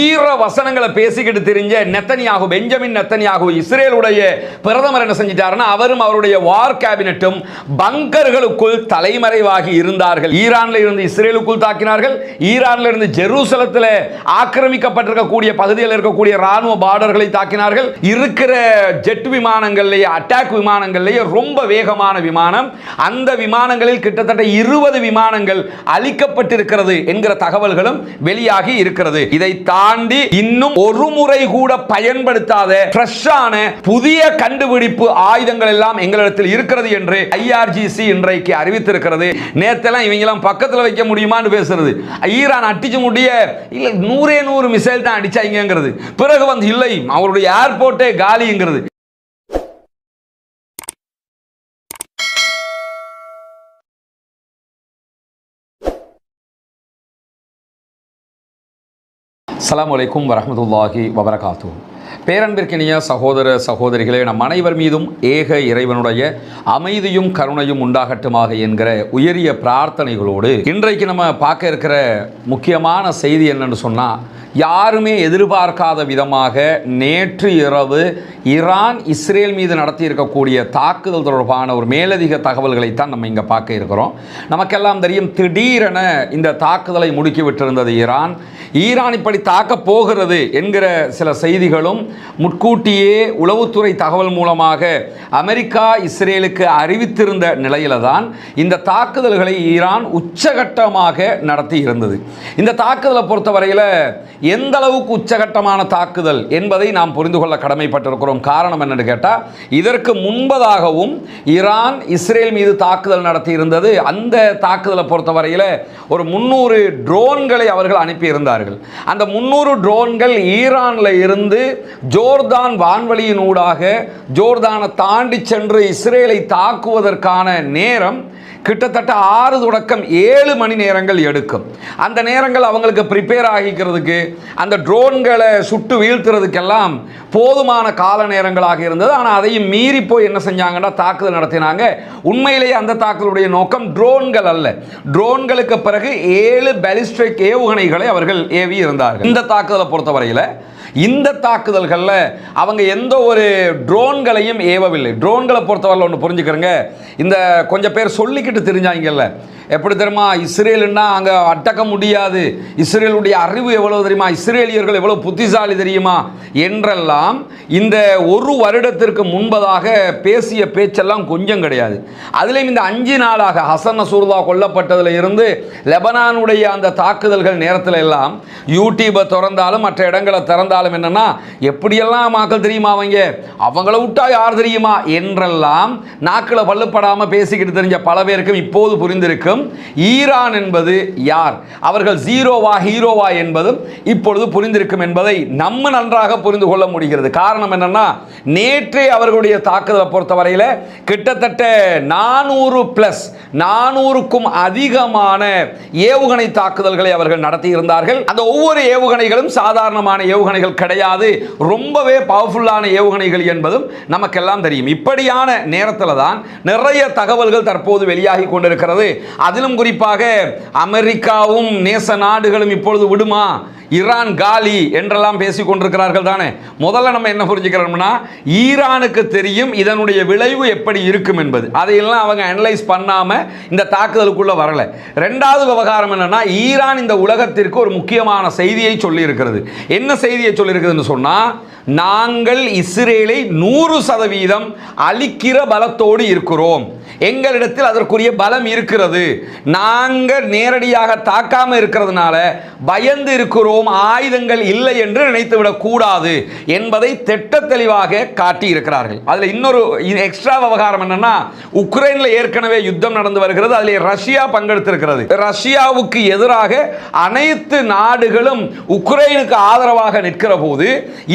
ஈர வசனங்களை பேசிக்கிட்டு தெரிஞ்ச நெத்தனியாகு பெஞ்சமின் நெத்தனியாகு இஸ்ரேலுடைய பிரதமர் என்ன செஞ்சிட்டாருன்னா அவரும் அவருடைய வார் கேபினட்டும் பங்கர்களுக்குள் தலைமறைவாகி இருந்தார்கள். ஈரான்ல இருந்து இஸ்ரேலுக்குள் தாக்கினார்கள். ஈரான்ல இருந்து ஜெருசலத்தில் ஆக்கிரமிக்கப்பட்டிருக்கக்கூடிய பகுதியில் இருக்கக்கூடிய ராணுவ பார்டர்களை தாக்கினார்கள். இருக்கிற ஜெட் விமானங்கள்லேயே அட்டாக் விமானங்கள்லேயே ரொம்ப வேகமான விமானம். அந்த விமானங்களில் கிட்டத்தட்ட இருபது விமானங்கள் அழிக்கப்பட்டிருக்கிறது என்கிற தகவல்களும் வெளியாகி இருக்கிறது. இதை தாண்டி இன்னும் ஒரு முறை கூட பயன்படுத்தாத ஃப்ரெஷ்ஷான புதிய கண்டுபிடிப்பு ஆயுதங்கள் எல்லாம் எங்களிடத்தில் இருக்கிறது என்று ஐஆர்ஜிசி இன்றைக்கு அறிவித்திருக்கிறது. நேத்தெல்லாம் இவங்கெல்லாம் பக்கத்தில் வைக்க முடியுமான்னு பேசுறது. ஈரான் அடிச்சு முடிய இல்லை நூறே நூறு மிசைல் தான் அடிச்சாங்கிறது பிறகு வந்து இல்லை அவருடைய ஏர்போர்ட்டே காலிங்கிறது. அஸ்ஸலாமு வலைக்கும் வரஹ்மத்துல்லாஹி வபரகாத்து பேரன்பிற்கினிய சகோதர சகோதரிகளே நம் அனைவர் மீதும் ஏக இறைவனுடைய அமைதியும் கருணையும் உண்டாகட்டுமாக என்கிற உயரிய பிரார்த்தனைகளோடு இன்றைக்கு நம்ம பார்க்க இருக்கிற முக்கியமான செய்தி என்னன்னு சொன்னால் யாருமே எதிர்பார்க்காத விதமாக நேற்று இரவு ஈரான் இஸ்ரேல் மீது நடத்தி இருக்கக்கூடிய தாக்குதல் தொடர்பான ஒரு மேலதிக தகவல்களைத்தான் நம்ம இங்கே பார்க்க இருக்கிறோம். நமக்கெல்லாம் தெரியும் திடீரென இந்த தாக்குதலை முடுக்கிவிட்டிருந்தது ஈரான் ஈரான் இப்படி தாக்கப் போகிறது என்கிற சில செய்திகளும் முட்கூட்டியே உளவுத்துறை தகவல் மூலமாக அமெரிக்கா இஸ்ரேலுக்கு அறிவித்திருந்த நிலையில தான் இந்த தாக்குதல்களை ஈரான் உச்சகட்டமாக நடத்தி இருந்தது இந்த தாக்குதலை பொறுத்தவரையில் எந்த அளவுக்கு உச்சகட்டமான தாக்குதல் என்பதை நாம் புரிந்து கொள்ள கடமைப்பட்டிருக்கிறோம். காரணம் என்னன்னு கேட்டால் இதற்கு முன்பதாகவும் ஈரான் இஸ்ரேல் மீது தாக்குதல் நடத்தி இருந்தது அந்த தாக்குதலை பொறுத்தவரையில் ஒரு முந்நூறு ட்ரோன்களை அவர்கள் அனுப்பியிருந்தார்கள். அந்த முந்நூறு ட்ரோன்கள் ஈரானில் இருந்து ஜோர்தான் வான்வழியினூடாக ஜோர்தானை தாண்டி சென்று இஸ்ரேலை தாக்குவதற்கான நேரம் கிட்டத்தட்ட ஆறு தொடக்கம் ஏழு மணி நேரங்கள் எடுக்கும். அந்த நேரங்கள் அவங்களுக்கு ப்ரிப்பேர் ஆகிக்கிறதுக்கு அந்த ட்ரோன்களை சுட்டு வீழ்த்துறதுக்கெல்லாம் போதுமான கால நேரங்களாக இருந்தது. ஆனால் அதையும் மீறி போய் என்ன செஞ்சாங்கன்னா தாக்குதல் நடத்தினாங்க. உண்மையிலேயே அந்த தாக்குதலுடைய நோக்கம் ட்ரோன்கள் அல்ல. ட்ரோன்களுக்கு பிறகு ஏழு பேலிஸ்டிக் ஏவுகணைகளை அவர்கள் ஏவி இருந்தார்கள் இந்த தாக்குதலை பொறுத்தவரையில் இந்த தாக்குதல்களில் அவங்க எந்த ஒரு ட்ரோன்களையும் ஏவவில்லை. ட்ரோன்களை பொறுத்தவரையில் ஒன்று புரிஞ்சுக்கிறேங்க. இந்த கொஞ்சம் பேர் சொல்லிக்கிட்டு தெரிஞ்சாங்கல்ல. எப்படி தெரியுமா? இஸ்ரேலுன்னா அங்கே அட்டக்க முடியாது. இஸ்ரேலுடைய அறிவு எவ்வளோ தெரியுமா? இஸ்ரேலியர்கள் எவ்வளோ புத்திசாலி தெரியுமா? என்றெல்லாம் இந்த ஒரு வருடத்திற்கு முன்பதாக பேசிய பேச்செல்லாம் கொஞ்சம் கிடையாது. அதுலேயும் இந்த அஞ்சு நாளாக ஹசன் நசூர்லா கொல்லப்பட்டதில் இருந்து லெபனானுடைய அந்த தாக்குதல்கள் நேரத்தில் எல்லாம் யூடியூபை திறந்தாலும் மற்ற இடங்களை திறந்தாலும் காலம் என்னன்னா எப்படியெல்லாம் மக்கள் தெரியுமா அவங்க? அவங்கள விட்டா யார் தெரியுமா? என்றெல்லாம் நாக்கில் பல்லுப்படாமல் பேசிக்கிட்டு தெரிஞ்ச பல பேருக்கும் இப்போது புரிந்திருக்கும். ஈரான் என்பது யார்? அவர்கள் ஜீரோவா ஹீரோவா என்பதும் இப்பொழுது புரிந்திருக்கும் என்பதை நம்ம நன்றாக புரிந்து கொள்ள முடிகிறது. காரணம் என்னன்னா நேற்றே அவர்களுடைய தாக்குதலை பொறுத்தவரையில் கிட்டத்தட்ட நானூறு பிளஸ் நானூறுக்கும் அதிகமான ஏவுகணை தாக்குதல்களை அவர்கள் நடத்தியிருந்தார்கள். அந்த ஒவ்வொரு ஏவுகணைகளும் சாதாரணமான ஏவுகணைகள் கிடையாது. ரொம்பவே பவர்ஃபுல்லான ஏவுகணைகள் என்பதும் நமக்கெல்லாம் தெரியும். இப்படியான நேரத்தில் தான் நிறைய தகவல்கள் தற்போது வெளியாகி கொண்டிருக்கிறது. அதிலும் குறிப்பாக அமெரிக்காவும் நேச நாடுகளும் இப்பொழுது விடுமா? ஈரான் காலி என்றெல்லாம் பேசிக் கொண்டிருக்கிறார்கள் தானே? முதல்ல நம்ம என்ன புரிஞ்சுக்கிறோம்னா ஈரானுக்கு தெரியும் இதனுடைய விளைவு எப்படி இருக்கும் என்பது. அதையெல்லாம் அவங்க அனலைஸ் பண்ணாம இந்த தாக்குதலுக்குள்ள வரல. ரெண்டாவது விவகாரம் என்னன்னா ஈரான் இந்த உலகத்திற்கு ஒரு முக்கியமான செய்தியை சொல்லி இருக்கிறது என்ன செய்தியை சொல்லியிருக்குதுன்னு சொன்னால் சொன்னா நாங்கள் இஸ்ரேலை நூறு சதவீதம் அழிக்கிற பலத்தோடு இருக்கிறோம். எங்களிடத்தில் அதற்குரிய பலம் இருக்கிறது. நாங்கள் நேரடியாக தாக்காமல் இருக்கிறதுனால பயந்து இருக்கிறோம் ஆயுதங்கள் இல்லை என்று நினைத்து விடக்கூடாது என்பதை திட்ட தெளிவாக காட்டி இருக்கிறார்கள் அதில் இன்னொரு எக்ஸ்ட்ரா விவகாரம் என்னன்னா உக்ரைனில் ஏற்கனவே யுத்தம் நடந்து வருகிறது அதில் ரஷ்யா பங்கெடுத்திருக்கிறது. ரஷ்யாவுக்கு எதிராக அனைத்து நாடுகளும் உக்ரைனுக்கு ஆதரவாக நிற்கிற போது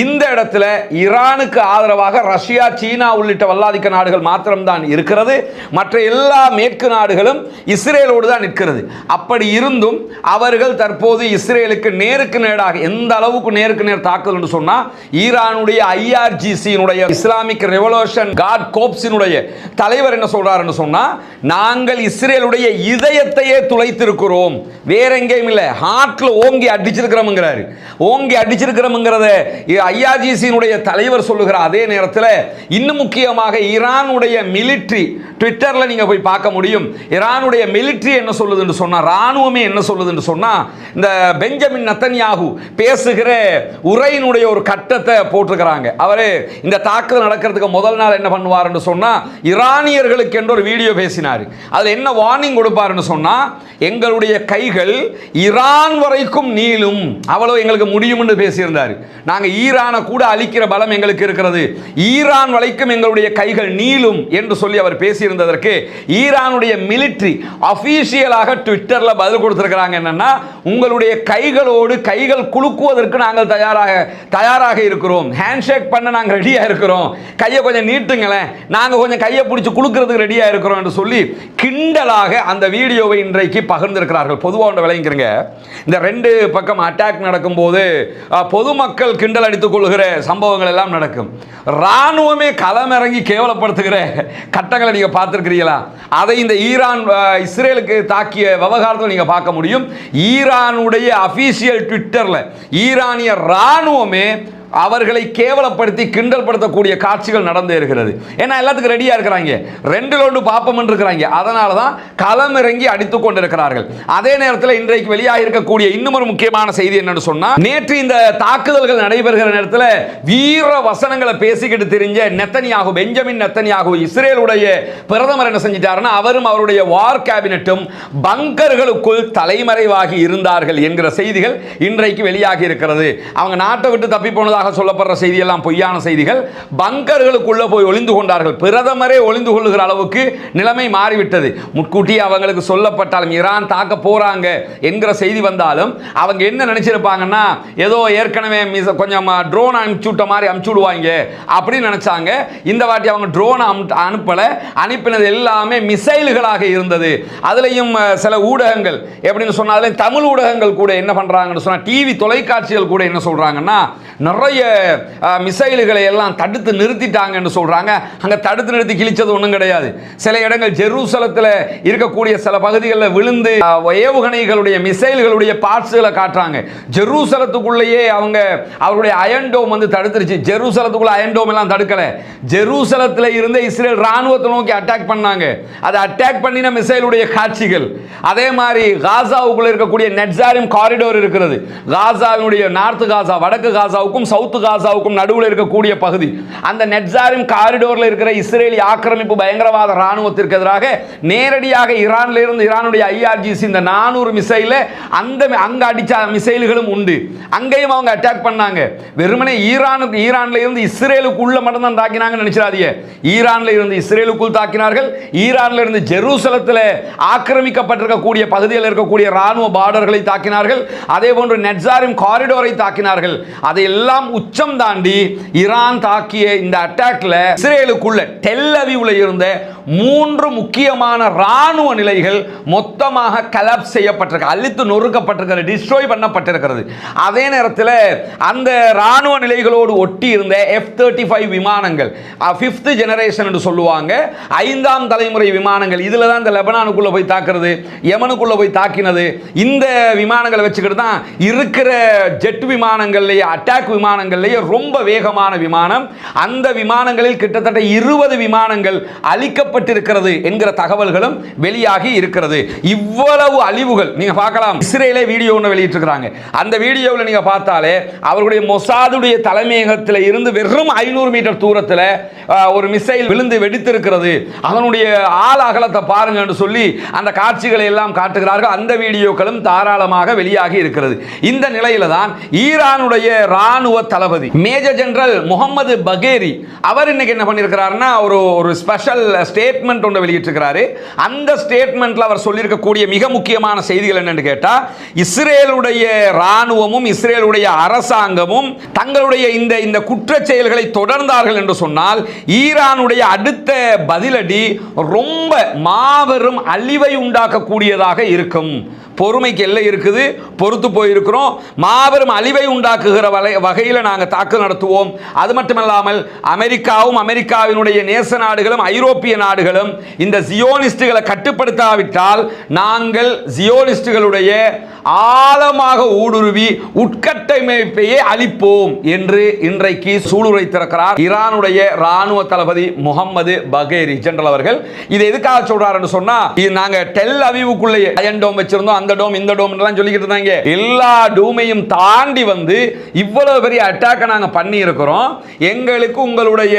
இந்த இடத்துல ஈரானுக்கு ஆதரவாக ரஷ்யா சீனா உள்ளிட்ட வல்லாதிக்க நாடுகள் மாத்திரம்தான் இருக்கிறது. மற்ற எல்லா மேற்கு நாடுகளும் இஸ்ரேலோடு தான் நிற்கிறது. அப்படி இருந்தும் அவர்கள் தற்போது இஸ்ரேலுக்கு நேருக்கு நேராக எந்த அளவுக்கு நேருக்கு நேர் தாக்குதல் என்று சொன்னால் ஈரானுடைய ஐஆர்ஜிசியினுடைய இஸ்லாமிக் ரெவல்யூஷன் காட் கோப்ஸினுடைய தலைவர் என்ன சொல்றாருன்னு சொன்னால் நாங்கள் இஸ்ரேலுடைய இதயத்தையே துளைத்திருக்கிறோம். வேற எங்கேயும் இல்லை. ஹார்ட்ல ஓங்கி அடிச்சிருக்கிறோம்ங்கிறாரு. ஓங்கி அடிச்சிருக்கிறோம்ங்கிறத ஐஆர்ஜிசியினுடைய தலைவர் சொல்லுகிற அதே நேரத்தில் இன்னும் முக்கியமாக ஈரானுடைய மிலிட்ரி ட்விட்டரில் நீங்கள் போய் பார்க்க முடியும். ஈரானுடைய மிலிட்ரி என்ன சொல்லுதுன்னு சொன்னால் ராணுவமே என்ன சொல்லுதுன்னு சொன்னால் இந்த பெஞ்சமின் நத்தன்யாகு பேசுகிற உரையினுடைய ஒரு கட்டத்தை போட்டிருக்கிறாங்க. அவர் இந்த தாக்குதல் நடக்கிறதுக்கு முதல் நாள் என்ன பண்ணுவாருன்னு சொன்னால் ஈரானியர்களுக்கு என்று ஒரு வீடியோ பேசினார். அதில் என்ன வார்னிங் கொடுப்பாருன்னு சொன்னால் எங்களுடைய கைகள் ஈரான் வரைக்கும் நீளும் அவ்வளோ எங்களுக்கு முடியும்னு பேசியிருந்தார். நாங்கள் ஈரானை கூட அழிக்கிற பலம் எங்களுக்கு இருக்கிறது. ஈரான் வரைக்கும் எங்களுடைய கைகள் நீளும் என்று சொல்லி அவர் என்பதற்கு ஈரானுடைய மிலிட்ரி அஃபீஷியலாக ட்விட்டரில் பதில் கொடுத்துருக்கிறாங்க என்னன்னா உங்களுடைய கைகளோடு கைகள் குலுக்குவதற்கு நாங்கள் தயாராக தயாராக இருக்கிறோம். ஹேண்ட்ஷேக் பண்ண நாங்கள் ரெடியாக இருக்கிறோம். கையை கொஞ்சம் நீட்டுங்களேன். நாங்கள் கொஞ்சம் கையை பிடிச்சி குலுக்கிறதுக்கு ரெடியாக இருக்கிறோம் என்று சொல்லி கிண்டலாக அந்த வீடியோவை இன்றைக்கு பகிர்ந்திருக்கிறார்கள். பொதுவாக ஒன்று விளங்கிக்கிறங்க. இந்த ரெண்டு பக்கம் அட்டாக் நடக்கும்போது பொதுமக்கள் கிண்டல் அடித்துக் கொள்கிற சம்பவங்கள் எல்லாம் நடக்கும். இராணுவமே களமிறங்கி கேவலப்படுத்துகிற கட்டங்களை நீங்கள் பார்த்து பார்த்துருக்கிறீங்களா அதை இந்த ஈரான் இஸ்ரேலுக்கு தாக்கிய விவகாரத்தில் நீங்க பார்க்க முடியும். ஈரானுடைய அபிஷியல் ட்விட்டர்ல ஈரானிய ராணுவமே அவர்களை கேவலப்படுத்தி கிண்டல் படுத்தக்கூடிய காட்சிகள் நடந்து இருக்கிறது ஏன்னா எல்லாத்துக்கும் ரெடியாக இருக்கிறாங்க. ரெண்டு லோண்டு பாப்பம் இருக்கிறாங்க. அதனால தான் களமிறங்கி அடித்துக் கொண்டிருக்கிறார்கள். அதே நேரத்தில் இன்றைக்கு வெளியாக இருக்கக்கூடிய இன்னும் ஒரு முக்கியமான செய்தி என்னன்னு சொன்னா நேற்று இந்த தாக்குதல்கள் நடைபெறுகிற நேரத்தில் வீர வசனங்களை பேசிக்கிட்டு தெரிஞ்ச நெத்தனியாகு பெஞ்சமின் நெத்தனியாகு இஸ்ரேலுடைய பிரதமர் என்ன செஞ்சிட்டாருன்னா அவரும் அவருடைய வார் கேபினட்டும் பங்கர்களுக்குள் தலைமறைவாகி இருந்தார்கள் என்கிற செய்திகள் இன்றைக்கு வெளியாகி இருக்கிறது. அவங்க நாட்டை விட்டு தப்பி போனதாக சொல்லப்படுற செய்தியெல்லாம் பொய்யான செய்திகள். பங்கர்களுக்குள்ளே போய் ஒளிந்து கொண்டார்கள். பிரதமரே ஒளிந்து கொள்ளுகிற அளவுக்கு நிலைமை மாறிவிட்டது. முன்கூட்டியே அவங்களுக்கு சொல்லப்பட்டாலும் ஈரான் தாக்க போகிறாங்க என்கிற செய்தி வந்தாலும் அவங்க என்ன நினச்சிருப்பாங்கன்னா ஏதோ ஏற்கனவே மிஸ் கொஞ்சம் ட்ரோன் அனுப்பிச்சு விட்ட மாதிரி அனுப்பிச்சு விடுவாங்க அப்படின்னு நினச்சாங்க. இந்த வாட்டி அவங்க ட்ரோன் அனுப்பலை. அனுப்பினது எல்லாமே மிசைல்களாக இருந்தது. அதுலேயும் சில ஊடகங்கள். எப்படின்னு சொன்னா தமிழ் ஊடகங்கள் கூட என்ன பண்ணுறாங்கன்னு சொன்னால் டிவி தொலைக்காட்சிகள் கூட என்ன சொல்கிறாங்கன்னா நிறைய மிசைல்களை எல்லாம் தடுத்து நிறுத்திட்டாங்கன்னு சொல்கிறாங்க அங்கே தடுத்து நிறுத்தி கிழிச்சது ஒன்றும் கிடையாது. சில இடங்கள் ஜெருசலத்தில் இருக்கக்கூடிய சில பகுதிகளில் விழுந்து ஏவுகணைகளுடைய மிசைல்களுடைய பார்ட்ஸுகளை காட்டுறாங்க. ஜெருசலத்துக்குள்ளேயே அவங்க அவருடைய அயன்டோம் வந்து தடுத்துருச்சு. ஜெருசலத்துக்குள்ள அயன்டோம் எல்லாம் தடுக்கலை. ஜெருசலத்தில் இருந்த இஸ்ரேல் ராணுவத்தை நோக்கி அட்டாக் பண்ணாங்க. அதை அட்டாக் பண்ணின மிசைலுடைய காட்சிகள். அதே மாதிரி காசாவுக்குள்ள இருக்கக்கூடிய நெட்ஸாரிம் காரிடோர் இருக்கிறது. காசாவினுடைய நார்த்து காசா வடக்கு காசா காசாவுக்கும் சவுத்து காசாவுக்கும் நடுவில் இருக்கக்கூடிய பகுதி. அந்த நெட்ஸாரிம் காரிடோரில் இருக்கிற இஸ்ரேலி ஆக்கிரமிப்பு பயங்கரவாத ராணுவத்திற்கு எதிராக நேரடியாக ஈரானில் இருந்து ஈரானுடைய ஐஆர்ஜிசி இந்த நானூறு மிசைல அந்த அங்க அடிச்ச மிசைல்களும் உண்டு. அங்கேயும் அவங்க அட்டாக் பண்ணாங்க. வெறுமனே ஈரானுக்கு ஈரானில் இருந்து இஸ்ரேலுக்குள்ள மட்டும் தான் தாக்கினாங்கன்னு நினைச்சிடாதீங்க. ஈரானில் இருந்து இஸ்ரேலுக்குள் தாக்கினார்கள். ஈரானில் இருந்து ஜெருசலத்தில் ஆக்கிரமிக்கப்பட்டிருக்கக்கூடிய பகுதியில் இருக்கக்கூடிய ராணுவ பார்டர்களை தாக்கினார்கள். அதே போன்று நெட்ஸாரிம் காரிடோரை தாக்கினார்கள். அதையெல்லாம் உச்சம் தாண்டி ஈரான் தாக்கிய இந்த அட்டாக்ல இஸ்ரேலுக்குள்ள டெல் இருந்த மூன்று முக்கியமான ராணுவ நிலைகள் மொத்தமாக கலப் செய்யப்பட்டிருக்கு. அழித்து நொறுக்கப்பட்டிருக்கிறது டிஸ்ட்ரோய் பண்ணப்பட்டிருக்கிறது. அதே நேரத்தில் அந்த ராணுவ நிலைகளோடு ஒட்டி இருந்த எஃப் தேர்ட்டி ஃபைவ் விமானங்கள் ஃபிஃப்த் ஜெனரேஷன் என்று சொல்லுவாங்க ஐந்தாம் தலைமுறை விமானங்கள் இதில் தான் இந்த லெபனானுக்குள்ள போய் தாக்குறது யமனுக்குள்ளே போய் தாக்கினது. இந்த விமானங்களை வச்சுக்கிட்டு தான் இருக்கிற ஜெட் விமானங்கள்லேயே அட்டாக் விமானங்கள்லேயே ரொம்ப வேகமான விமானம். அந்த விமானங்களில் கிட்டத்தட்ட இருபது விமானங்கள் அழிக்கப்பட்டிருக்கிறது என்கிற தகவல்களும் வெளியாகி இருக்கிறது. இவ்வளவு அழிவுகள் நீங்க பார்க்கலாம். இஸ்ரேலே வீடியோ ஒன்று வெளியிட்டிருக்கிறாங்க. அந்த வீடியோவில் நீங்க பார்த்தாலே அவர்களுடைய மொசாதுடைய தலைமையகத்தில் இருந்து வெறும் ஐநூறு மீட்டர் தூரத்தில் ஒரு மிசைல் விழுந்து வெடித்திருக்கிறது. அதனுடைய ஆள் அகலத்தை பாருங்க என்று சொல்லி அந்த காட்சிகளை எல்லாம் காட்டுகிறார்கள். அந்த வீடியோக்களும் தாராளமாக வெளியாகி இருக்கிறது. இந்த நிலையில தான் ஈரானுடைய ராணுவ ராணுவ தளபதி. மேஜர் ஜெனரல் முகமது பகேரி அவர் இன்னைக்கு என்ன பண்ணியிருக்கிறாருன்னா ஒரு ஒரு ஸ்பெஷல் ஸ்டேட்மெண்ட் ஒன்று வெளியிட்டிருக்கிறாரு. அந்த ஸ்டேட்மெண்ட்ல அவர் சொல்லியிருக்கக்கூடிய மிக முக்கியமான செய்திகள் என்னன்னு கேட்டா இஸ்ரேலுடைய ராணுவமும் இஸ்ரேலுடைய அரசாங்கமும் தங்களுடைய இந்த இந்த குற்ற செயல்களை தொடர்ந்தார்கள் என்று சொன்னால் ஈரானுடைய அடுத்த பதிலடி ரொம்ப மாபெரும் அழிவை உண்டாக்கக்கூடியதாக இருக்கும். பொறுமைக்கு எல்லை இருக்குது பொறுத்து போயிருக்கிறோம். மாபெரும் அழிவை உண்டாக்குகிற வலை வகையில் நாங்கள் தாக்குதல் நடத்துவோம். அது மட்டுமல்லாமல் அமெரிக்காவும் அமெரிக்காவினுடைய நேச நாடுகளும் ஐரோப்பிய நாடுகளும் இந்த ஜியோனிஸ்டுகளை கட்டுப்படுத்தாவிட்டால் நாங்கள் ஜியோனிஸ்டுகளுடைய ஆழமாக ஊடுருவி உட்கட்டமைப்பையே அளிப்போம் என்று இன்றைக்கு சூளுரைத்திருக்கிறார் ஈரானுடைய ராணுவ தளபதி முகமது பகேரி ஜெனரல் அவர்கள். இது எதுக்காக சொல்றாருன்னு சொன்னா நாங்கள் டெல் அவிவுக்குள்ளேயே அயன் டோம் வச்சிருந்தோம் அந்த டோம் இந்த டோம் எல்லாம் சொல்லிக்கிட்டு இருந்தாங்க. எல்லா டூமையும் தாண்டி வந்து இவ்வளவு பெரிய அட்டாக்கை நாங்க பண்ணி இருக்கிறோம் எங்களுக்கு உங்களுடைய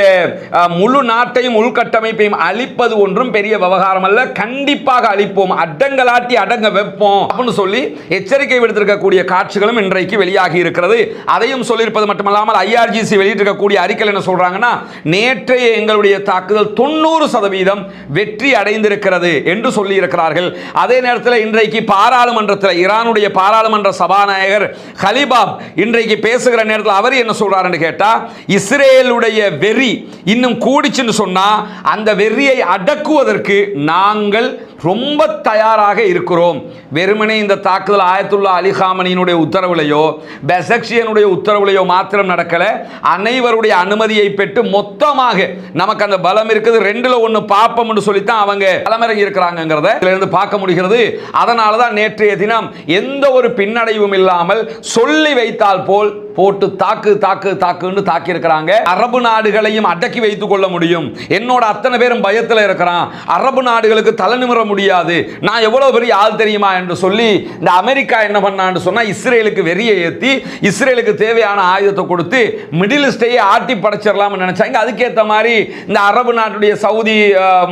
முழு நாட்டையும் உள்கட்டமைப்பையும் அழிப்பது ஒன்றும் பெரிய விவகாரம் அல்ல. கண்டிப்பாக அழிப்போம். அடங்கலாட்டி அடங்க வைப்போம் அப்படின்னு சொல்லி எச்சரிக்கை விடுத்திருக்கக்கூடிய காட்சிகளும் இன்றைக்கு வெளியாகி இருக்கிறது. அதையும் சொல்லியிருப்பது மட்டுமல்லாமல் ஐஆர்ஜிசி வெளியிட்டிருக்கக்கூடிய அறிக்கையில் என்ன சொல்றாங்கன்னா நேற்றைய எங்களுடைய தாக்குதல் தொண்ணூறு சதவீதம் வெற்றி அடைந்திருக்கிறது என்று சொல்லி இருக்கிறார்கள் அதே நேரத்தில் இன்றைக்கு பாராளுமன்றத்தில் ஈரானுடைய பாராளுமன்ற சபாநாயகர் ஹலிபாப் இன்றைக்கு பேசுகிற நேரத்தில் அவர் என்ன சொல்றாருன்னு கேட்டா இஸ்ரேலுடைய வெறி இன்னும் கூடிச்சுன்னு சொன்னா அந்த வெறியை அடக்குவதற்கு நாங்கள் ரொம்ப தயாராக இருக்கிறோம். வெறுமனே இந்த தாக்குதல் ஆயத்துல்லா அலிகாமனியினுடைய உத்தரவுலையோ பெசக்ஷியனுடைய உத்தரவுலையோ மாத்திரம் நடக்கலை. அனைவருடைய அனுமதியை பெற்று மொத்தமாக நமக்கு அந்த பலம் இருக்குது. ரெண்டுல ஒன்று பார்ப்போம்னு சொல்லித்தான் அவங்க களமிறங்கி இருக்கிறாங்கிறத இதுல இருந்து பார்க்க முடிகிறது. அதனால தான் நேற்றைய தினம் எந்த ஒரு பின்னடைவும் இல்லாமல் சொல்லி வைத்தால் போல் போட்டு தாக்கு தாக்கு தாக்குன்னு தாக்கி இருக்கிறாங்க அரபு நாடுகளையும் அடக்கி வைத்துக் கொள்ள முடியும். என்னோட அத்தனை பேரும் பயத்தில் இருக்கிறான். அரபு நாடுகளுக்கு தலை நிமிர முடியாது. நான் எவ்வளவு பெரிய ஆள் தெரியுமா என்று சொல்லி இந்த அமெரிக்கா என்ன பண்ணான்னு சொன்னா இஸ்ரேலுக்கு வெறியை ஏத்தி இஸ்ரேலுக்கு தேவையான ஆயுதத்தை கொடுத்து மிடில் ஈஸ்டையே ஆட்டி படைச்சிடலாம்னு நினைச்சாங்க. அதுக்கேற்ற மாதிரி இந்த அரபு நாட்டுடைய சவுதி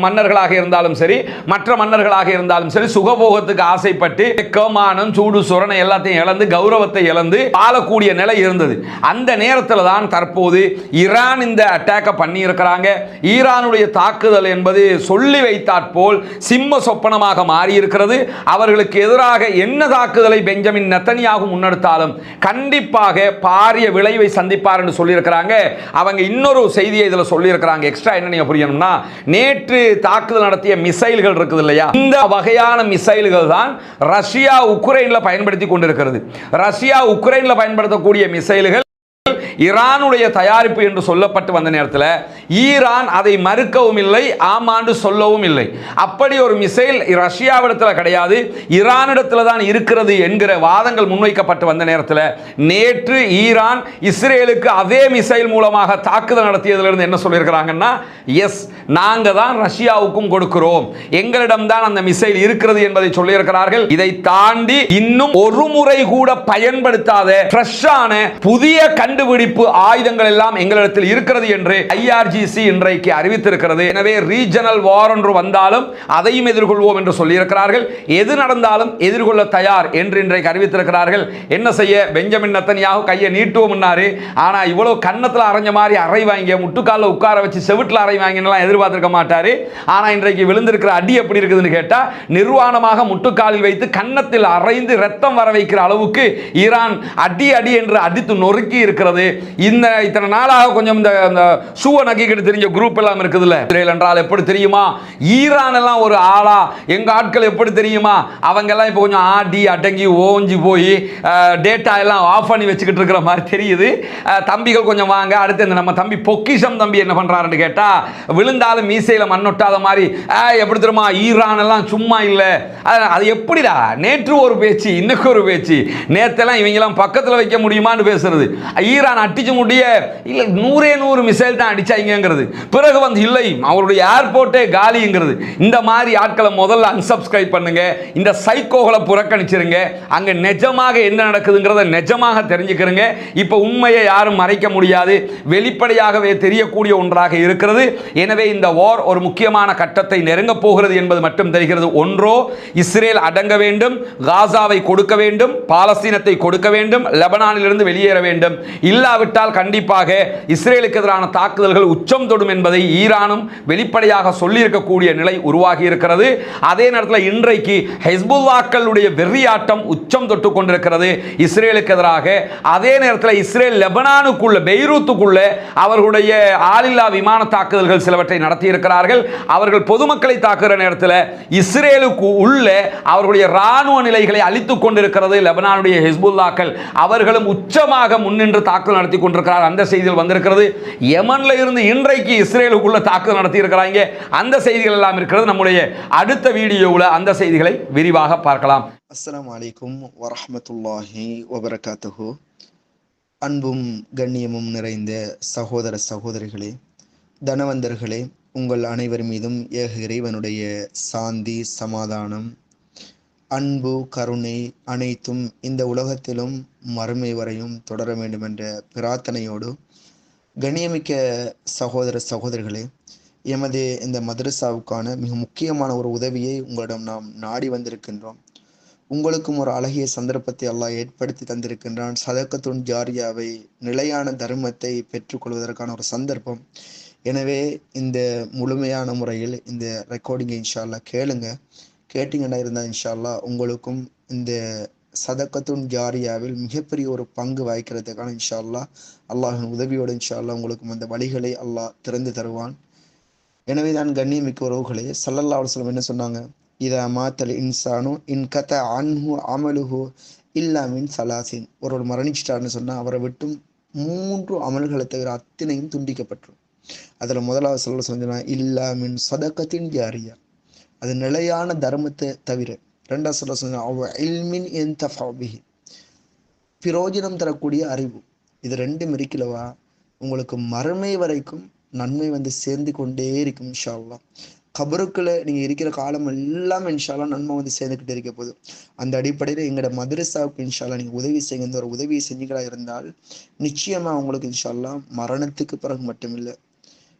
மன்னர்களாக இருந்தாலும் சரி மற்ற மன்னர்களாக இருந்தாலும் சரி சுகபோகத்துக்கு ஆசைப்பட்டு கமானம் சூடு சுரணை எல்லாத்தையும் இழந்து கௌரவத்தை இழந்து வாழக்கூடிய நிலை இருந்தது. அந்த நேரத்தில் தான் தற்போது ஈரான் இந்த அட்டாக்கை பண்ணியிருக்கிறாங்க. ஈரானுடைய தாக்குதல் என்பது சொல்லி வைத்தாற்போல் சிம்ம சொப்பனமாக மாறியிருக்கிறது. அவர்களுக்கு எதிராக என்ன தாக்குதலை பெஞ்சமின் நெத்தனியாக முன்னெடுத்தாலும் கண்டிப்பாக பாரிய விளைவை சந்திப்பார் என்று சொல்லியிருக்கிறாங்க. அவங்க இன்னொரு செய்தியை இதில் சொல்லியிருக்கிறாங்க. எக்ஸ்ட்ரா என்ன நீங்கள் புரியணும்னா நேற்று தாக்குதல் நடத்திய மிசைல்கள் இருக்குது இல்லையா? இந்த வகையான மிசைல்கள் தான் ரஷ்யா உக்ரைனில் பயன்படுத்தி கொண்டிருக்கிறது. ரஷ்யா உக்ரைனில் பயன்படுத்தக்கூடிய மிசைல்கள் ஈரானுடைய தயாரிப்பு என்று சொல்லப்பட்டு வந்த நேரத்தில் ஈரான் அதை மறுக்கவும் இல்லை ஆமாண்டு சொல்லவும் இல்லை. அப்படி ஒரு மிசைல் ரஷ்யாவிடத்தில் கிடையாது ஈரானிடத்தில் தான் இருக்கிறது என்கிற வாதங்கள் முன்வைக்கப்பட்டு வந்த நேரத்தில் நேற்று ஈரான் இஸ்ரேலுக்கு அதே மிசைல் மூலமாக தாக்குதல் நடத்தியதிலிருந்து என்ன சொல்லியிருக்கிறாங்கன்னா எஸ் நாங்கள் தான் ரஷ்யாவுக்கும் கொடுக்கிறோம். எங்களிடம் தான் அந்த மிசைல் இருக்கிறது என்பதை சொல்லியிருக்கிறார்கள். இதை தாண்டி இன்னும் ஒரு முறை கூட பயன்படுத்தாத ஃப்ரெஷ்ஷான புதிய கண்டுபிடி கண்டுபிடிப்பு ஆயுதங்கள் எல்லாம் எங்களிடத்தில் இருக்கிறது என்று ஐஆர்ஜிசி இன்றைக்கு அறிவித்திருக்கிறது. எனவே ரீஜனல் வார் ஒன்று வந்தாலும் அதையும் எதிர்கொள்வோம் என்று சொல்லியிருக்கிறார்கள். எது நடந்தாலும் எதிர்கொள்ள தயார் என்று இன்றைக்கு அறிவித்திருக்கிறார்கள். என்ன செய்ய? பெஞ்சமின் நத்தனியாக கையை நீட்டுவோம்னாரு ஆனால் இவ்வளோ கன்னத்தில் அரைஞ்ச மாதிரி அறை வாங்கிய முட்டுக்காலில் உட்கார வச்சு செவிட்டில் அறை வாங்கினலாம் எதிர்பார்த்திருக்க மாட்டார். ஆனால் இன்றைக்கு விழுந்திருக்கிற அடி எப்படி இருக்குதுன்னு கேட்டால் நிர்வாணமாக முட்டுக்காலில் வைத்து கன்னத்தில் அரைந்து ரத்தம் வர வைக்கிற அளவுக்கு ஈரான் அடி அடி என்று அடித்து நொறுக்கி இருக்கிறது. இந்த இத்தனை நாளாக கொஞ்சம் இந்த இந்த ஷூவை நக்கிக்கிட்டு தெரிஞ்ச குரூப் எல்லாம் இருக்குதுல்ல. இஸ்ரேல் என்றால் எப்படி தெரியுமா? ஈரான் எல்லாம் ஒரு ஆளா? எங்க ஆட்கள் எப்படி தெரியுமா? அவங்க எல்லாம் இப்போ கொஞ்சம் ஆடி அடங்கி ஓஞ்சி போய் டேட்டா எல்லாம் ஆஃப் பண்ணி வச்சுக்கிட்டு இருக்கிற மாதிரி தெரியுது. தம்பிகள் கொஞ்சம் வாங்க. அடுத்து இந்த நம்ம தம்பி பொக்கிஷம் தம்பி என்ன பண்றாருன்னு கேட்டா விழுந்தாலும் மீசையில மண்ணொட்டாத மாதிரி எப்படி தெரியுமா? ஈரான் எல்லாம் சும்மா இல்லை. அது- எப்படிடா? நேற்று ஒரு பேச்சு இன்னைக்கு ஒரு பேச்சு. நேற்றெல்லாம் இவங்கெல்லாம் பக்கத்தில் வைக்க முடியுமான்னு பேசுறது. ஈரான் அடிச்சு முடிய இல்லை நூறே நூறு மிசைல் தான் அடிச்சாங்கிறது பிறகு வந்து இல்லை அவருடைய ஏர்போர்ட்டே காலிங்கிறது. இந்த மாதிரி ஆட்களை முதல்ல அன்சப்ஸ்கிரைப் பண்ணுங்க. இந்த சைக்கோகளை புறக்கணிச்சிருங்க. அங்க நிஜமாக என்ன நடக்குதுங்கிறத நிஜமாக தெரிஞ்சுக்கிறங்க. இப்போ உண்மையை யாரும் மறைக்க முடியாது. வெளிப்படையாகவே தெரியக்கூடிய ஒன்றாக இருக்கிறது. எனவே இந்த வார் ஒரு முக்கியமான கட்டத்தை நெருங்க போகிறது என்பது மட்டும் தெரிகிறது. ஒன்றோ இஸ்ரேல் அடங்க வேண்டும் காசாவை கொடுக்க வேண்டும் பாலஸ்தீனத்தை கொடுக்க வேண்டும் லெபனானிலிருந்து வெளியேற வேண்டும். இல்லாவிட்டால் கண்டிப்பாக இஸ்ரேலுக்கு எதிரான தாக்குதல்கள் உச்சம் தொடும் என்பதை ஈரானும் வெளிப்படையாக சொல்லியிருக்கக்கூடிய நிலை உருவாகி இருக்கிறது அதே நேரத்தில் இன்றைக்கு ஹெஸ்புல்லாக்களுடைய வெறியாட்டம் உச்சம் தொட்டு கொண்டிருக்கிறது. இஸ்ரேலுக்கு எதிராக அதே நேரத்தில் இஸ்ரேல் லெபனானுக்குள்ள பெய்ரூத்துக்குள்ள அவர்களுடைய ஆளில்லா விமான தாக்குதல்கள் சிலவற்றை நடத்தியிருக்கிறார்கள். அவர்கள் பொதுமக்களை தாக்குகிற நேரத்தில் இஸ்ரேலுக்கு உள்ள அவர்களுடைய ராணுவ நிலைகளை அழித்துக் கொண்டிருக்கிறது லெபனானுடைய ஹெஸ்புல்லாக்கள். அவர்களும் உச்சமாக முன்னின்று தாக்குதல் நடத்தி கொண்டிருக்கிறார். அந்த செய்திகள் வந்திருக்கிறது. யமனில் இருந்து இன்றைக்கு இஸ்ரேலுக்குள்ள தாக்குதல் நடத்தி இருக்கிறாங்க அந்த செய்திகள் எல்லாம் இருக்கிறது. நம்முடைய அடுத்த வீடியோவில் அந்த செய்திகளை விரிவாக பார்க்கலாம். அஸ்லாம் வலைக்கும் வரமத்துல்லாஹி வபரகாத்துஹு. அன்பும் கண்ணியமும் நிறைந்த சகோதர சகோதரிகளே தனவந்தர்களே உங்கள் அனைவர் மீதும் ஏக இறைவனுடைய சாந்தி சமாதானம் அன்பு கருணை அனைத்தும் இந்த உலகத்திலும் மறுமை வரையும் தொடர வேண்டும் என்ற பிரார்த்தனையோடு கண்ணியமிக்க சகோதர சகோதரிகளே எமது இந்த மதரசாவுக்கான மிக முக்கியமான ஒரு உதவியை உங்களிடம் நாம் நாடி வந்திருக்கின்றோம். உங்களுக்கும் ஒரு அழகிய சந்தர்ப்பத்தை அல்லாஹ் ஏற்படுத்தி தந்திருக்கின்றான். சதக்கத்துன் ஜாரியாவை நிலையான தர்மத்தை பெற்றுக்கொள்வதற்கான ஒரு சந்தர்ப்பம். எனவே இந்த முழுமையான முறையில் இந்த ரெக்கார்டிங்கை இன்ஷால்லா கேளுங்க. கேட்டிங்கன்னா இருந்தால் இன்ஷால்லா உங்களுக்கும் இந்த சதக்கத்துன் ஜாரியாவில் மிகப்பெரிய ஒரு பங்கு வகிக்கிறதுக்கான இன்ஷால்லா அல்லாஹின் உதவியோடு இன்ஷால்லா உங்களுக்கும் அந்த வழிகளை அல்லாஹ் திறந்து தருவான். எனவே தான் கண்ணியமிக்க உறவுகளே சல்லல்லா அலுவலம் என்ன சொன்னாங்க? இதா மாத்தல் இன்சானு இன் கத அன்ஹு அமலுஹு இல்லாமின் சலாசின். ஒருவர் மரணிச்சிட்டார்னு சொன்னால் அவரை விட்டும் மூன்று அமல்களை தவிர அத்தனையும் துண்டிக்கப்பட்டுரும். அதில் முதலாவது சொல்ல சொன்னா இல்லாமின் சதக்கத்தின் ஜாரியா. அது நிலையான தர்மத்தை தவிர ரெண்டாவது சொல்ல சொன்னா பிரயோஜனம் தரக்கூடிய அறிவு. இது ரெண்டும் இருக்கலவா உங்களுக்கு மறுமை வரைக்கும் நன்மை வந்து சேர்ந்து கொண்டே இருக்கும் இன்ஷால்லாம் அல்லா கபருக்குள்ள நீங்க இருக்கிற காலம் எல்லாம் இன்ஷால்லாம் நன்மை வந்து சேர்ந்துக்கிட்டே இருக்க போதும் அந்த அடிப்படையில் எங்களோட மதரசாவுக்கு இன்ஷால்லா நீங்க உதவி செய்யுங்க. ஒரு உதவியை செஞ்சீங்களா இருந்தால் நிச்சயமா உங்களுக்கு இன்ஷால்லா மரணத்துக்கு பிறகு மட்டுமில்லை.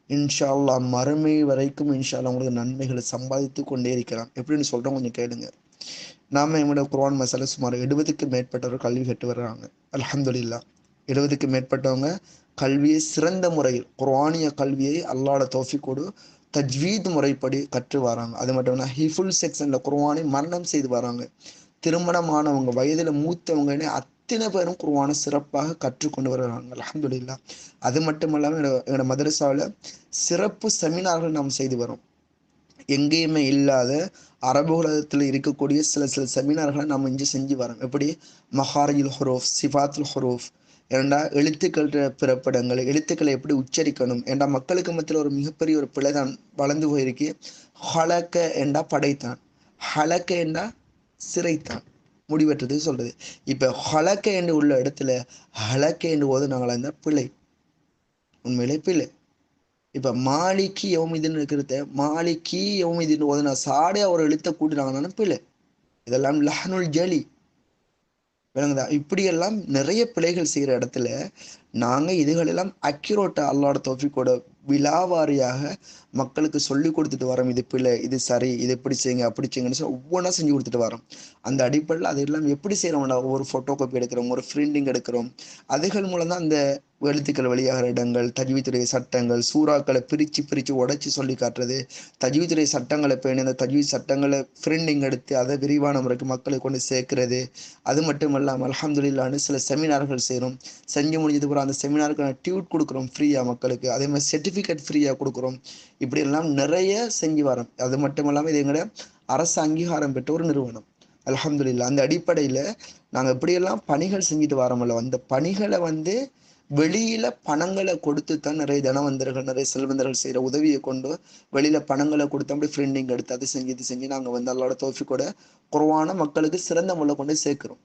இன்ஷால்லா மறுமை வரைக்கும் இன்ஷால்லா உங்களுக்கு நன்மைகளை சம்பாதித்து கொண்டே இருக்கலாம் எப்படின்னு சொல்கிறோம் கொஞ்சம் கேளுங்க. நாம எங்களோட குரான் மசாலா சுமார் எழுபதுக்கு மேற்பட்டவர் கல்வி கற்று வர்றாங்க. அலமதுல்லா எழுபதுக்கு மேற்பட்டவங்க கல்வியை சிறந்த முறையில் குரானிய கல்வியை அல்லாட தோஃபிக்கோடு தஜ்வீத் முறைப்படி கற்று வராங்க. அது மட்டும் இல்லை ஹிஃபுல் செக்ஷனில் குர்வானை மரணம் செய்து வராங்க. திருமணமானவங்க வயதில் மூத்தவங்கன்னு அத்தனை பேரும் குர்ஆனை சிறப்பாக கற்றுக்கொண்டு வருகிறாங்க அலமதுல்லா அது மட்டும் இல்லாமல் என்னோட மதரசாவில் சிறப்பு செமினார்கள் நாம் செய்து வரோம் எங்கேயுமே இல்லாத அரபு உலகத்தில் இருக்கக்கூடிய சில சில செமினார்களை நாம் இங்கே செஞ்சு வரோம் எப்படி? மஹாரிஜுல் ஹுரூஃப் சிஃபாத்துல் ஹுரூஃப். ஏண்டா எழுத்துக்கள் பிறப்படங்கள் எழுத்துக்களை எப்படி உச்சரிக்கணும்? ஏண்டா மக்களுக்கு மத்தியில் ஒரு மிகப்பெரிய ஒரு பிழை தான் வளர்ந்து போயிருக்கு. ஹலக்க என்றா படைத்தான். ஹலக்க என்றா சிறைத்தான். முடிவெற்றது சொல்றது. இப்ப ஹலக்க என்று உள்ள இடத்துல ஹலக்க என்று ஓதுனாங்களா இருந்தால் பிழை? உண்மையிலே பிழை. இப்ப மாலிக்கு யௌமிதின்னு இருக்கிறத மாலிக்கு யோமிதுன்னு ஓதுனா சாடே ஒரு எழுத்த கூட்டினாங்கன்னா பிழை. இதெல்லாம் லஹனுல் ஜலி விளங்குதா இப்படியெல்லாம் நிறைய பிழைகள் செய்கிற இடத்துல நாங்கள் இதுகளெல்லாம் அக்யூரேட்டா அல்லாட தோஃபிக்கோட விழாவாரியாக மக்களுக்கு சொல்லி கொடுத்துட்டு வரோம். இது பிள்ளை இது சரி இது எப்படி செய்யுங்க அப்படி செய்யுங்கன்னு சொல்லி ஒவ்வொன்றா செஞ்சு கொடுத்துட்டு வரோம். அந்த அடிப்படையில் அது எல்லாம் எப்படி செய்கிறோம்டா ஒவ்வொரு ஃபோட்டோ காப்பி எடுக்கிறோம் ஒரு ஃப்ரிண்டிங் எடுக்கிறோம். அதுகள் மூலம் தான் அந்த எழுத்துக்கள் வெளியாகிற இடங்கள் தஜ்வித்துறை சட்டங்கள் சூறாக்களை பிரித்து பிரித்து உடச்சி சொல்லி காட்டுறது. தஜ்வித்துறை சட்டங்களை பேணி அந்த தஜ்வி சட்டங்களை ஃப்ரெண்டிங் எடுத்து அதை விரிவான முறைக்கு மக்களை கொண்டு சேர்க்கிறது. அது மட்டும் இல்லாமல் அலமதுல்லான்னு சில செமினார்கள் செய்கிறோம் செஞ்சு முடிஞ்சதுக்கு அப்புறம் அந்த செமினாருக்கு டியூட் கொடுக்குறோம் ஃப்ரீயாக மக்களுக்கு? அதே மாதிரி சர்டிஃபிகேட் ஃப்ரீயாக கொடுக்குறோம்? இப்படி எல்லாம் நிறைய செஞ்சு வரோம் அது மட்டும் இல்லாமல் இது எங்களோட அரசு அங்கீகாரம் பெற்ற ஒரு நிறுவனம். அலமதுல்லா அந்த அடிப்படையில் நாங்கள் இப்படியெல்லாம் பணிகள் செஞ்சுட்டு வரோம்ல அந்த பணிகளை வந்து வெளியில பணங்களை கொடுத்து தான் நிறைய தனவந்தர்கள் நிறைய செல்வந்தர்கள் செய்யற உதவியை கொண்டு வெளியில பணங்களை கொடுத்து அப்படி ஃப்ரெண்டிங் எடுத்து அது செஞ்சு இது செஞ்சு நாங்கள் வந்து அல்லாட தோஃபிக்கோட குறவான மக்களுக்கு சிறந்த முறையில் கொண்டு சேர்க்கிறோம்.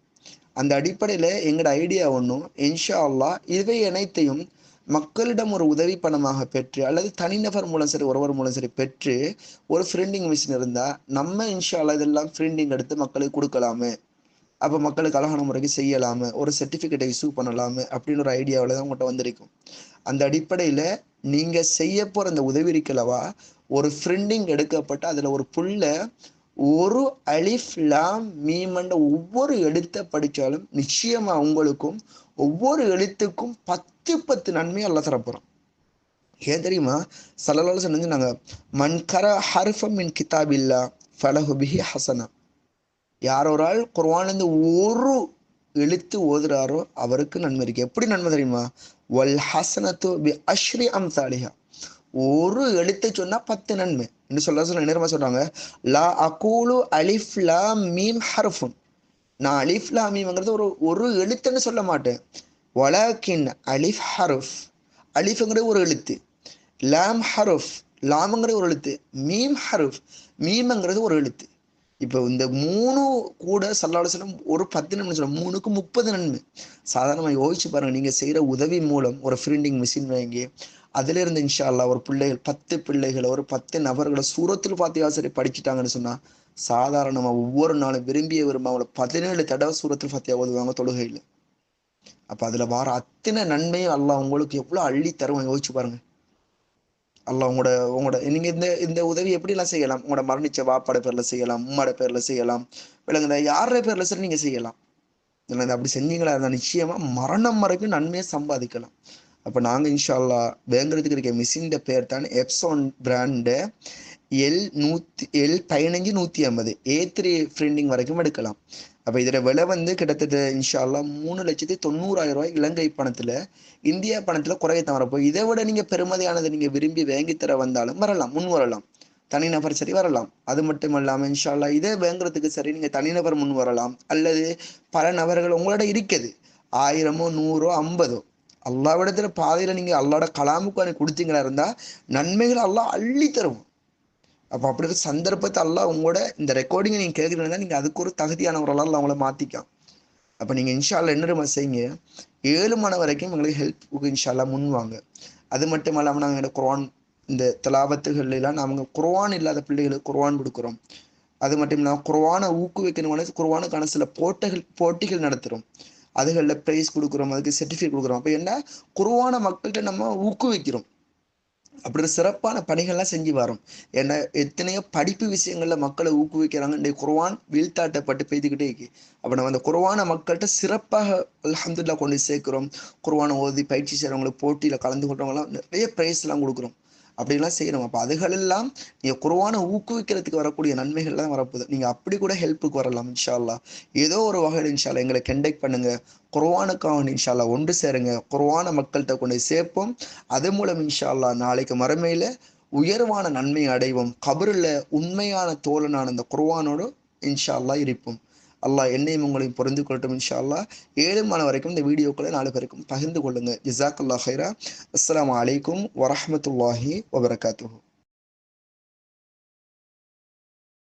அந்த அடிப்படையில் எங்களோட ஐடியா ஒன்றும் இன்ஷா அல்லா இவை அனைத்தையும் மக்களிடம் ஒரு உதவி பணமாக பெற்று அல்லது தனிநபர் மூலம் சரி ஒருவர் மூலம் சரி பெற்று ஒரு ஃப்ரெண்டிங் மிஷின் இருந்தால் நம்ம இன்ஷால்லா இதெல்லாம் ஃப்ரெண்டிங் எடுத்து மக்களுக்கு கொடுக்கலாமே. அப்போ மக்களுக்கு அழகான முறைக்கு செய்யலாமே ஒரு சர்டிஃபிகேட்டை இஷ்யூ பண்ணலாமே அப்படின்னு ஒரு ஐடியாவில் தான் உங்கள்கிட்ட வந்திருக்கும். அந்த அடிப்படையில் நீங்கள் செய்ய போகிற அந்த உதவி இருக்கலவா ஒரு ஃப்ரெண்டிங் எடுக்கப்பட்டு அதில் ஒரு புல்ல ஒரு அலிஃப் லாம் மீமண்ட ஒவ்வொரு எழுத்தை படித்தாலும் நிச்சயமா உங்களுக்கும் ஒவ்வொரு எழுத்துக்கும் பத்து பத்து நன்மையை அல்ல தரப்போகிறோம் ஏன் தெரியுமா? சலலால சொன்னாங்க நாங்கள் மன்கர ஹர்ஃபம் மின் கிதாபில்லா இல்லா ஃபலஹுபிஹி ஹசனா யார் ஒரு ஆள் குர்வான்லேருந்து ஒரு எழுத்து ஓதுறாரோ அவருக்கு நன்மை இருக்கு. எப்படி நன்மை தெரியுமா? வல் ஹசனத்து பி அஷ்ரி அம்சாலிஹா. ஒரு எழுத்தை சொன்னா பத்து நன்மை. என்று சொல்ல சொல்ல நேரமா சொல்றாங்க. லா அகூலு அலிஃப் லா மீம் ஹர்ஃபுன். நான் அலிஃப் லா மீம்ங்கிறது ஒரு ஒரு எழுத்துன்னு சொல்ல மாட்டேன். வலாக்கின் அலிஃப் ஹருஃப். அலிஃப்ங்கிறது ஒரு எழுத்து. லாம் ஹருஃப். லாம்ங்கிறது ஒரு எழுத்து. மீம் ஹருஃப். மீம்ங்கிறது ஒரு எழுத்து. இப்போ இந்த மூணு கூட சல்லாலோசனம் ஒரு பத்து நன்மை சொல்ல மூணுக்கு முப்பது நன்மை. சாதாரணமாக யோசிச்சு பாருங்கள் நீங்கள் செய்கிற உதவி மூலம் ஒரு ஃப்ரிண்டிங் மிஷின் வாங்கி அதிலிருந்து இன்ஷா அல்லா ஒரு பிள்ளைகள் பத்து பிள்ளைகளை ஒரு பத்து நபர்களை சூரத்தில் பார்த்து சரி படிச்சுட்டாங்கன்னு சொன்னால் சாதாரணமாக ஒவ்வொரு நாளும் விரும்பிய விரும்ப அவங்கள பதினேழு தடவை சூரத்தில் ஃபத்தியா ஓதுவாங்க தொழுகையில். அப்போ அதில் வர அத்தனை நன்மையும் அல்லா உங்களுக்கு எவ்வளோ அள்ளி தருவாங்க யோசிச்சு பாருங்க. அல்லா உங்களோட உங்களோட நீங்கள் இந்த இந்த உதவி எப்படிலாம் செய்யலாம்? உங்களோட மரணிச்ச வாப்பாட பேரில் செய்யலாம் உம்மாட பேரில் செய்யலாம் விலங்குத யாரோட பேரில் சரி நீங்கள் செய்யலாம். இல்லை அப்படி செஞ்சீங்களா இருந்தால் நிச்சயமாக மரணம் வரைக்கும் நன்மையை சம்பாதிக்கலாம். அப்போ நாங்கள் இன்ஷால்லா வேங்கிறதுக்கு இருக்க மிஷின் பேர் தான் எப்சான் பிராண்டு எல் நூற்றி எல் பதினஞ்சு நூற்றி ஐம்பது. ஏ த்ரீ ஃப்ரிண்டிங் வரைக்கும் எடுக்கலாம். அப்போ இதில் விலை வந்து கிட்டத்தட்ட இன்ஷால்லா மூணு லட்சத்தி தொண்ணூறாயிரம் ரூபாய் இலங்கை பணத்தில் இந்தியா பணத்தில் குறையத்தான் வரப்போ இதை விட நீங்கள் பெருமதியானதை நீங்கள் விரும்பி வாங்கி தர வந்தாலும் வரலாம் முன் வரலாம். தனிநபர் சரி வரலாம். அது மட்டும் இல்லாமல் இன்ஷால்லா இதே வாங்குறதுக்கு சரி நீங்கள் தனிநபர் முன் வரலாம். அல்லது பல நபர்கள் உங்களோட இருக்குது ஆயிரமோ நூறோ ஐம்பதோ. அல்லாவிடத்துல பாதையில் நீங்கள் அல்லாட கலாமுக்கு கொடுத்தீங்களா இருந்தால் நன்மைகள் அல்லா அள்ளி தருவோம் அப்போ அப்படி இருக்க சந்தர்ப்பத்தை அல்லா உங்களோட இந்த ரெக்கார்டிங்கை நீங்கள் கேட்குறீங்கன்னா நீங்கள் அதுக்கு ஒரு தகுதியானவர்களால் அல்ல அவங்கள மாற்றிக்கலாம் அப்போ நீங்கள் இன்ஷால்லா என்ன செய்யுங்க? ஏழு மணி வரைக்கும் எங்களுக்கு ஹெல்ப்புக்கு இன்ஷால்லா முன்வாங்க அது மட்டும் இல்லாமல் நாங்கள் குரான் இந்த தலாபத்துகள்லாம் நாங்கள் குர்வான் இல்லாத பிள்ளைகளுக்கு குர்வான் கொடுக்குறோம். அது மட்டும் இல்லாமல் குர்வானை ஊக்குவிக்கணும் குர்வானுக்கான சில போட்டிகள் போட்டிகள் நடத்துகிறோம் அதுகளில் ப்ரைஸ் கொடுக்குறோம் அதுக்கு சர்டிஃபிகேட் கொடுக்குறோம். அப்போ என்ன? குருவான மக்கள்கிட்ட நம்ம ஊக்குவிக்கிறோம். அப்படி சிறப்பான பணிகள்லாம் செஞ்சு வரோம். ஏன்னா எத்தனையோ படிப்பு விஷயங்கள்ல மக்களை ஊக்குவிக்கிறாங்க. இன்றைய குர்வான் வீழ்த்தாட்டப்பட்டு பெய்துக்கிட்டே இருக்கு. அப்போ நம்ம அந்த குர்வான மக்கள்கிட்ட சிறப்பாக அலமதுல்லா கொண்டு சேர்க்கிறோம். குர்வானை ஓதி பயிற்சி செய்கிறவங்களுக்கு போட்டியில் கலந்து கொண்டவங்களாம் நிறைய ப்ரைஸ்லாம் கொடுக்குறோம். அப்படிலாம் செய்யணும். அப்போ அதுகளெல்லாம் நீங்கள் குருவான ஊக்குவிக்கிறதுக்கு வரக்கூடிய நன்மைகள்லாம் வரப்போகுது. நீங்கள் அப்படி கூட ஹெல்ப்புக்கு வரலாம் இன்ஷால்லா ஏதோ ஒரு வகையில் இன்ஷால்லா எங்களை கண்டெக்ட் பண்ணுங்க. குர்வானுக்காக இன்ஷால்லா ஒன்று சேருங்க. குர்வான மக்கள்கிட்ட கொண்டு சேர்ப்போம். அது மூலம் இன்ஷால்லா நாளைக்கு மறுமையில் உயர்வான நன்மை அடைவோம். கபரில் உண்மையான தோழனான அந்த குர்வானோடு இன்ஷால்லா இருப்போம். அல்லாஹ் என்னையும் உங்களையும் பொருந்து கொள்ளட்டும் இன்ஷா அல்லாஹ் ஏழு மணி வரைக்கும் இந்த வீடியோக்களை நாலு பேருக்கும் பகிர்ந்து கொள்ளுங்க. ஜிசாக் அல்லா ஹைரா அஸ்லாம் வலைக்கும் வரமத்துல்லாஹி வபரகாத்து